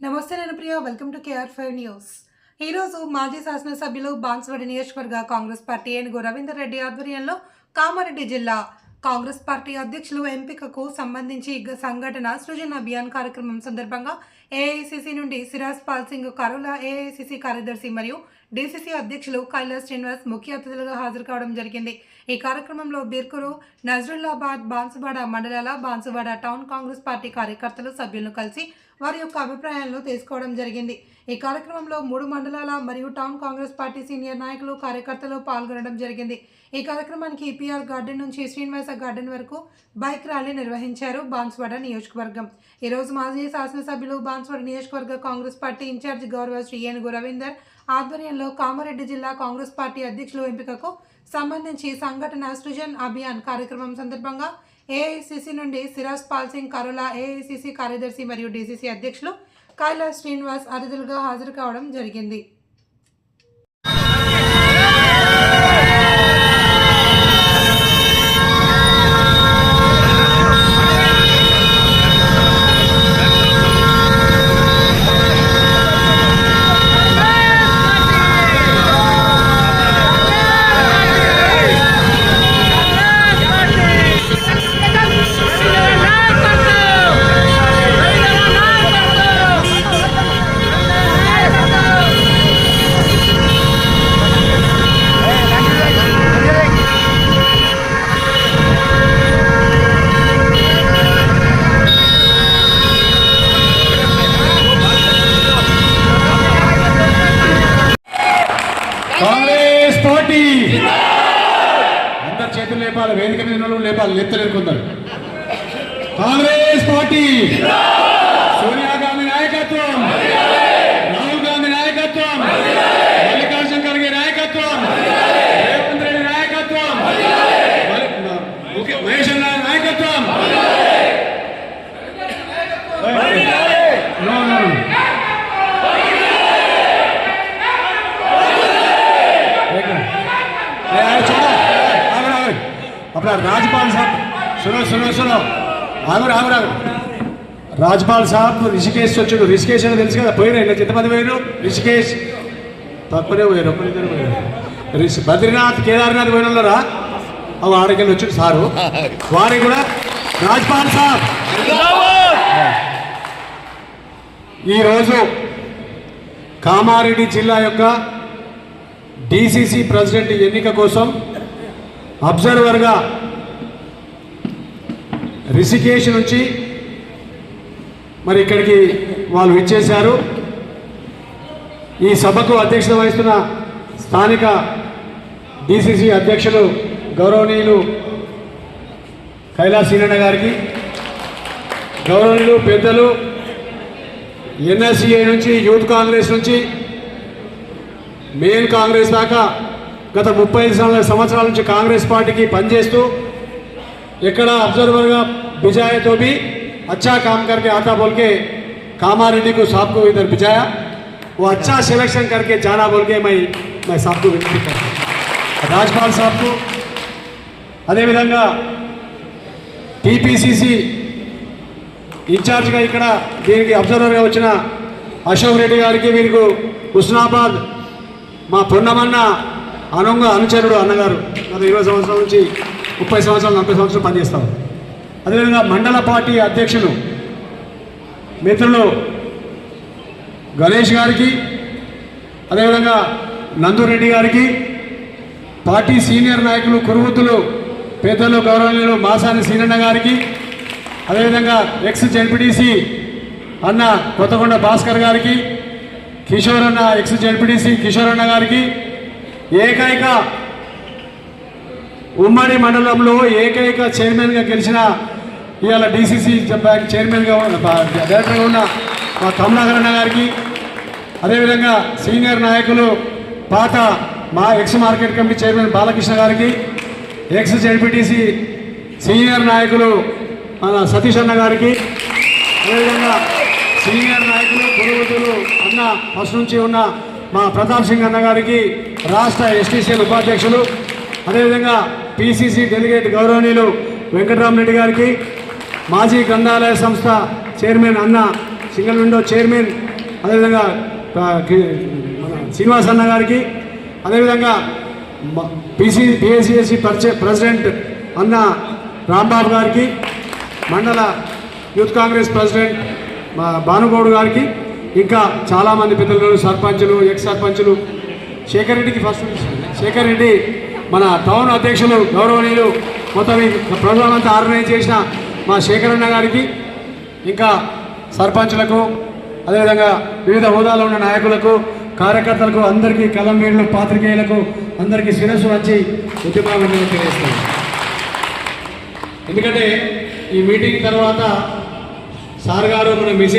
నమస్తే నేను Priya welcome to KR five news ఈరోజు మాజీ శాసనసభ్యులు బాన్స్వాడి నియోజకవర్గ కాంగ్రెస్ పార్టీ ఏనుగు రవీందర్ రెడ్డి ఆధ్వర్యంలో కామారెడ్డి జిల్లా కాంగ్రెస్ పార్టీ అధ్యక్షులు ఎంపికకు సంబంధించి సంఘటన సృజన్ అభియాన్ కార్యక్రమం సందర్భంగా ఏఐసిసి నుండి సిరాజ్ పాల్ సింగ్ కరోలా ఏఐసిసి కార్యదర్శి మరియు డీసీసీ అధ్యక్షులు కైలాస్ శ్రీనివాస్ ముఖ్య అతిథులుగా హాజరు కావడం జరిగింది. ఈ కార్యక్రమంలో బీర్కూరు నజరుల్లాబాద్ బాన్సువాడ మండలాల బాన్సువాడ టౌన్ కాంగ్రెస్ పార్టీ కార్యకర్తలు సభ్యులను కలిసి వారి యొక్క అభిప్రాయాలను తీసుకోవడం జరిగింది. ఈ కార్యక్రమంలో మూడు మండలాల మరియు టౌన్ కాంగ్రెస్ పార్టీ సీనియర్ నాయకులు కార్యకర్తలు పాల్గొనడం జరిగింది. ఈ కార్యక్రమానికి ఈపీఆర్ గార్డెన్ నుంచి శ్రీనివాస గార్డెన్ వరకు బైక్ ర్యాలీ నిర్వహించారు బాన్స్వాడ నియోజకవర్గం. ఈ రోజు మాజీ శాసనసభ్యులు బాన్స్వాడ నియోజకవర్గ కాంగ్రెస్ పార్టీ ఇన్ఛార్జ్ గౌరవ శ్రీ ఏనుగు రవీందర్ ఆధ్వర్యంలో కామారెడ్డి జిల్లా కాంగ్రెస్ పార్టీ అధ్యక్షులు ఎంపికకు సంబంధించి సంఘటన సృజన్ అభియాన్ కార్యక్రమం సందర్భంగా ఏఐసిసి నుండి సిరాజ్ పాల్ సింగ్ కరోలా ఏఐసిసి కార్యదర్శి మరియు డీసీసీ అధ్యక్షులు కైలాస్ శ్రీనివాస్ అతిథులుగా హాజరు కావడం జరిగింది. Congress party. అందరు చేతులు లేపాలి వేదిక మీద లేపాలి లేపుతలేరు కాంగ్రెస్ పార్టీ. अपना राजपाल साहब सुनो सुनो सुनो ఆగురు ఆగురు ఆగురు రాజ్పాల్ సాబ్ రిషికేశ్ వచ్చాడు రిషికేశ్ అని తెలుసు కదా పోయినా ఇలా ఎంతమంది పోయినారు రిషికేశ్ తక్కువనే పోయారు ఒక్కరిద్దరు పోయారు రిషి బద్రీనాథ్ కేదార్నాథ్ పోయిన వాళ్ళరా అవి ఆడకెళ్ళి వచ్చాడు సారు వారికి కూడా రాజ్పాల్ సాబ్ ఈరోజు కామారెడ్డి జిల్లా యొక్క డిసిసి ప్రెసిడెంట్ ఎన్నిక కోసం అబ్జర్వర్గా రిషికేష్ నుంచి మరి ఇక్కడికి వాళ్ళు ఇచ్చేశారు ఈ సభకు అధ్యక్షత వహిస్తున్న స్థానిక డిసిసి అధ్యక్షులు గౌరవనీయులు కైలాస్ సీనన్న గారికి గౌరవనీయులు పెద్దలు ఎన్ఎస్సిఐ నుంచి యూత్ కాంగ్రెస్ నుంచి మెయిన్ కాంగ్రెస్ దాకా గత ముప్పై ఐదు సంవ- సంవత్సరాల నుంచి కాంగ్రెస్ పార్టీకి పనిచేస్తూ ఇక్కడ అబ్జర్వర్గా बिजाए तो भी अच्छा काम करके आता बोल के कामारेड्डी को साहब को इधर बिजाया वो अच्छा सिलेक्शन करके जाना बोल के मैं मैं साहब को विनती करता हूँ రాజ్పాల్ సాబ్కు అదేవిధంగా టీపీసీసీ ఇన్ఛార్జ్గా ఇక్కడ దీనికి అబ్జర్వర్గా వచ్చిన అశోక్ రెడ్డి గారికి వీరికి హుస్నాబాద్ మా పొన్నమన్న అనొంగ అనుచరుడు అన్నగారు గత ఇరవై సంవత్సరాల నుంచి ముప్పై సంవత్సరాలు నలభై సంవత్సరాలు పనిచేస్తాం అదేవిధంగా మండల పార్టీ అధ్యక్షులు మిత్రులు గణేష్ గారికి అదేవిధంగా నందురెడ్డి గారికి పార్టీ సీనియర్ నాయకులు కురువృత్తులు పెద్దలు గౌరవనీయులు మాసాని సీనన్న గారికి అదేవిధంగా ఎక్స్ జెడ్పీటీసీ అన్న కొత్తకొండ భాస్కర్ గారికి కిషోర్ అన్న ఎక్స్ జెడ్పీటీసీ కిషోర్ అన్న గారికి ఏకైక ఉమ్మడి మండలంలో ఏకైక చైర్మన్గా గెలిచిన ఇవాళ డీసీసీ బ్యాంక్ చైర్మన్గా ఉన్న డైరెక్టర్గా ఉన్న మా కమలాకర్ అన్న గారికి అదేవిధంగా సీనియర్ నాయకులు పాత మా ex market committee chairman Balakrishna గారికి ఎక్స్ జెడ్పీటీసీ సీనియర్ నాయకులు మన సతీష్ అన్న గారికి అదేవిధంగా సీనియర్ నాయకులు పురోగతులు అన్న ఫస్ట్ నుంచి ఉన్న మా ప్రతాప్ సింగ్ అన్న గారికి రాష్ట్ర ఎస్టీసీఎల్ ఉపాధ్యక్షులు అదేవిధంగా పిసిసి డెలిగేట్ గౌరవనీయులు వెంకటరామరెడ్డి గారికి మాజీ గ్రంథాలయ సంస్థ చైర్మన్ అన్న సింగిల్ విండో చైర్మన్ అదేవిధంగా శ్రీనివాస్ అన్న గారికి అదేవిధంగా పీసీ పిఎస్సిఎస్సి పరిచయ ప్రెసిడెంట్ అన్న రాంబాబు గారికి మండల యూత్ కాంగ్రెస్ ప్రెసిడెంట్ భానుగౌడ్ గారికి ఇంకా చాలామంది పెద్దలు సర్పంచులు ఎక్స్ సర్పంచులు శేఖర్ రెడ్డికి ఫస్ట్ శేఖర్ రెడ్డి మన టౌన్ అధ్యక్షులు గౌరవనీయులు మొత్తం ఈ అంతా ఆర్గనైజ్ చేసిన మా శేఖర్ అన్న గారికి ఇంకా సర్పంచులకు అదేవిధంగా వివిధ హోదాలో ఉన్న నాయకులకు కార్యకర్తలకు అందరికీ కలంబీళ్ళు పాత్రికేయులకు అందరికీ శిరస్సు వచ్చి ఉద్యమాభినందనలు తెలియజేస్తాను ఎందుకంటే ఈ మీటింగ్ తర్వాత సార్ గారు మన మెసేజ్